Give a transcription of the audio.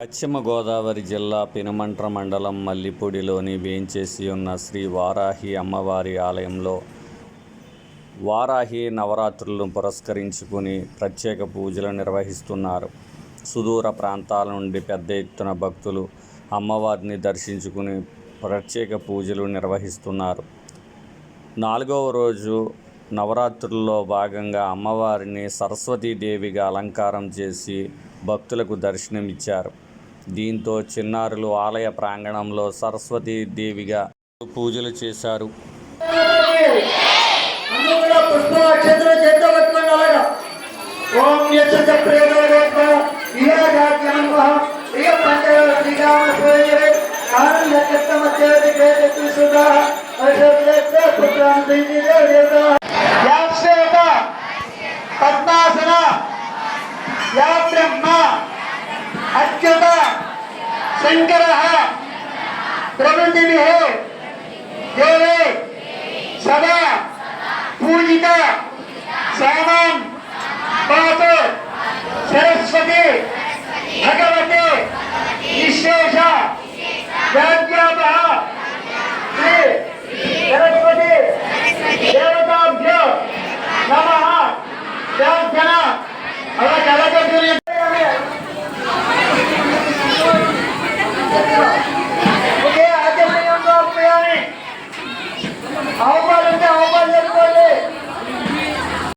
పశ్చిమ గోదావరి జిల్లా పెనుమంట్ర మండలం మల్లిపూడిలోని వేంచేసి ఉన్న శ్రీ వారాహి అమ్మవారి ఆలయంలో వారాహి నవరాత్రులను పురస్కరించుకుని ప్రత్యేక పూజలు నిర్వహిస్తున్నారు. సుదూర ప్రాంతాల నుండి పెద్ద ఎత్తున భక్తులు అమ్మవారిని దర్శించుకుని ప్రత్యేక పూజలు నిర్వహిస్తున్నారు. నాలుగవ రోజు నవరాత్రుల్లో భాగంగా అమ్మవారిని సరస్వతీదేవిగా అలంకారం చేసి భక్తులకు దర్శనమిచ్చారు. దీంతో చిన్నారులు ఆలయ ప్రాంగణంలో సరస్వతీ దేవిగా పూజలు చేశారు. పద్మాసన యా బ్రహ్మ. अच्युत शंकर प्रवृत्ति सदा पूजित सामान पात सरस्वती भगवते विशेष व्याख्यात सरस्वती